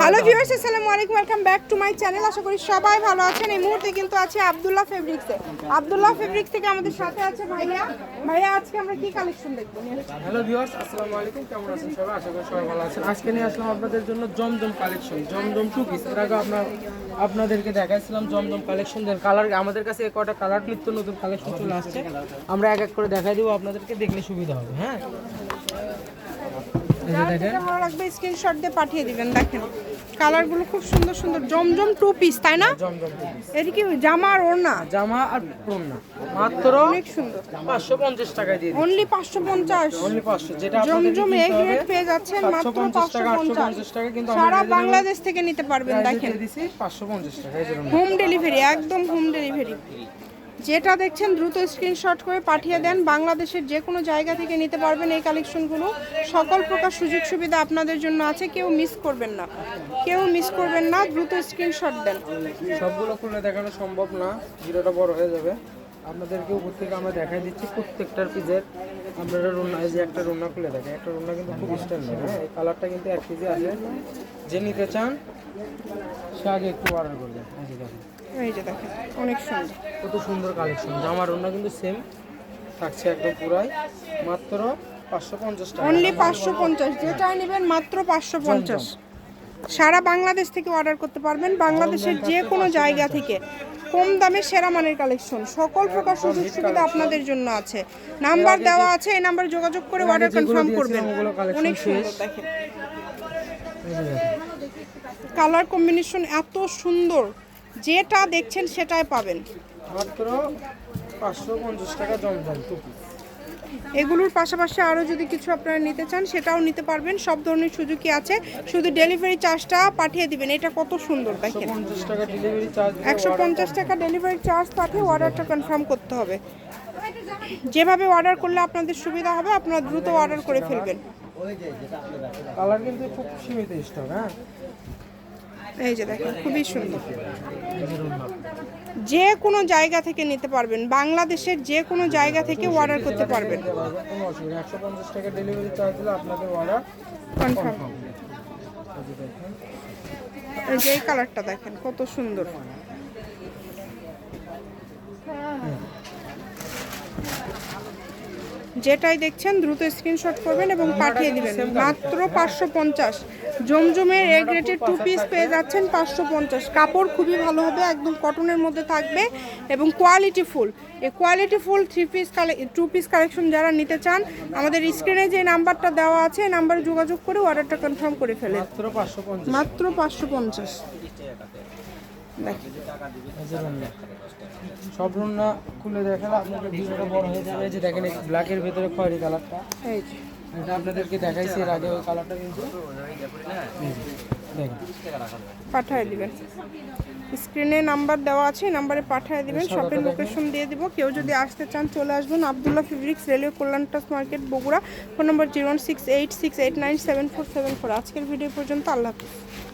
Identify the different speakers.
Speaker 1: Hello viewers আসসালামু আলাইকুম welcome back to my channel আশা করি সবাই ভালো আছেন। এই মুহূর্তে কিন্তু আছে আব্দুল্লাহ ফেব্রিক্সে আব্দুল্লাহ ফেব্রিক্স থেকে আমাদের সাথে আছে ভাইয়া। ভাইয়া, আজকে আমরা কি কালেকশন দেখব?
Speaker 2: হ্যালো ভিউয়ার্স আসসালামু আলাইকুম কেমন আছেন সবাই? আশা করি সবাই ভালো আছেন। আজকে নিয়ে আসলাম আপনাদের জন্য জমজম কালেকশন জমজম টু পিস এর আগে আপনার, আপনাদেরকে দেখাইছিলাম জমজম কালেকশনের কালার আমাদের কাছে কটা কালার নিত্য নতুন কালেকশন চলে আসছে। আমরা এক এক করে দেখাই দিব। আপনাদেরকে দেখলে সুবিধা হবে। হ্যাঁ? এই যে দেখেন
Speaker 1: ভালো লাগবে স্ক্রিনশট দিয়ে পাঠিয়ে দিবেন দেখেন। কালারগুলো খুব সুন্দর সুন্দর জমজম টু পিস তাই না? কি জামা আর ওড়না?
Speaker 2: জামা আর না মাত্র
Speaker 1: অনেক সুন্দর।
Speaker 2: পাঁচশো পঞ্চাশ টাকায় দিয়ে
Speaker 1: অনলি পাঁচশো পঞ্চাশ।
Speaker 2: অনলি পাঁচশো যেটা আপনাদের
Speaker 1: জমজম এ গ্রেড পেয়ে যাচ্ছেন মাত্র
Speaker 2: 750
Speaker 1: পাঁচশো
Speaker 2: টাকা,
Speaker 1: পঞ্চাশ
Speaker 2: টাকা, কিন্তু
Speaker 1: সারা বাংলাদেশ থেকে নিতে পারবেন দেখেন।
Speaker 2: দিছি টাকা
Speaker 1: হোম ডেলিভারি একদম হোম ডেলিভারি যেটা দেখছেন দ্রুত স্ক্রিনশট করে পাঠিয়ে দেন। বাংলাদেশের যে কোনো জায়গা থেকে নিতে পারবেন এই কালেকশনগুলো সকল প্রকার সুযোগ সুবিধা আপনাদের জন্য আছে, কেউ মিস করবেন না। কেউ মিস করবেন না, দ্রুত স্ক্রিনশট দেন।
Speaker 2: সবগুলো খুলে দেখানো সম্ভব না, জিরোটা বড় হয়ে যাবে। আপনাদেরকে উপর থেকে আমরা দেখাই দিচ্ছি প্রত্যেকটার পিসের। আপনারা রুনা এই যে একটা রুনা খুলে দেখেন একটা রুনা কিন্তু খুব স্ট্যান্ডার্ড হ্যাঁ? এই কালারটা কিন্তু এক কেজি আছে। যে নিতে চান সে আগে একটু অর্ডার করবেন এই যে দেখেন।
Speaker 1: এই যে দেখেন অনেক সুন্দর।
Speaker 2: কত সুন্দর কালেকশন জামার রুনা কিন্তু সেম থাকছে একদম পুরাই। মাত্র পাঁচশো পঞ্চাশ টাকা।
Speaker 1: অনলি পাঁচশো পঞ্চাশ যেটাই নেবেন মাত্র পাঁচশো পঞ্চাশ। সারা বাংলাদেশ থেকে অর্ডার করতে পারবেন। বাংলাদেশের যে কোনো জায়গা থেকে। কম দামে সেরা মানের কালেকশন সকল প্রকার সুযোগ সুবিধা আপনাদের জন্য আছে। নাম্বার দেওয়া আছে, এই নাম্বারে যোগাযোগ করে অর্ডার কনফার্ম করবেন। অনেক সুন্দর, দেখেন। কালার কম্বিনেশন এত সুন্দর। যেটা দেখছেন সেটাই পাবেন।
Speaker 2: মাত্র পাঁচশো পঞ্চাশ টাকা জমজম। টু পিস
Speaker 1: এগুলোর পাশাপাশি আরও যদি কিছু আপনারা নিতে চান সেটাও নিতে পারবেন। সব ধরনের সুযোগই আছে? শুধু ডেলিভারি চার্জটা পাঠিয়ে দিবেন। এটা কত সুন্দর দেখেন। একশো পঞ্চাশ টাকা ডেলিভারি চার্জ পাঠিয়ে অর্ডারটা কনফার্ম করতে হবে। যেভাবে অর্ডার করলে আপনাদের সুবিধা হবে আপনারা দ্রুত অর্ডার করে ফেলবেন।
Speaker 2: কালার কিন্তু খুব সীমিত স্টক হ্যাঁ?
Speaker 1: এই যে দেখেন খুবই সুন্দর।
Speaker 2: যে
Speaker 1: কোনো জায়গা থেকে নিতে পারবেন, বাংলাদেশের যে কোনো জায়গা থেকে অর্ডার করতে পারবেন। কনফার্ম এই কালারটা দেখেন, কত সুন্দর। যেটাই দেখছেন দ্রুত স্ক্রিনশট করবেন এবং পাঠিয়ে দিবেন। মাত্র পাঁচশো পঞ্চাশ। জমজমের এ গ্রেটের টু পিস পেয়ে যাচ্ছেন পাঁচশো পঞ্চাশ। কাপড় খুবই ভালো হবে একদম কটনের মধ্যে থাকবে এবং কোয়ালিটি ফুল এই quality full three piece two piece collection যারা নিতে চান আমাদের স্ক্রিনে যে নাম্বারটা দেওয়া আছে এই নাম্বারে যোগাযোগ করে অর্ডারটা কনফার্ম করে ফেলেন
Speaker 2: মাত্র পাঁচশো পঞ্চাশ।
Speaker 1: দেখেন।
Speaker 2: সব রুনা খুলে ভিডিওটা বড় হয়ে যাবে। যে দেখেন ব্ল্যাকের ভেতরে খয়েরি কালারটা। এটা আপনাদেরকে দেখাইছি এর আগে ওই কালারটা কিন্তু।
Speaker 1: পাঠিয়ে দিবেন। স্ক্রিনে নাম্বার দেওয়া আছে এই নাম্বারে পাঠিয়ে দিবেন শপের লোকেশন দিয়ে দিব। কেউ যদি আসতে চান চলে আসবেন। Abdullah fabrics railway কল্যাণটাস market Bogura. Phone number zero six eight six eight nine seven four seven four. আজকের ভিডিও পর্যন্ত আল্লাহ হাফিজ।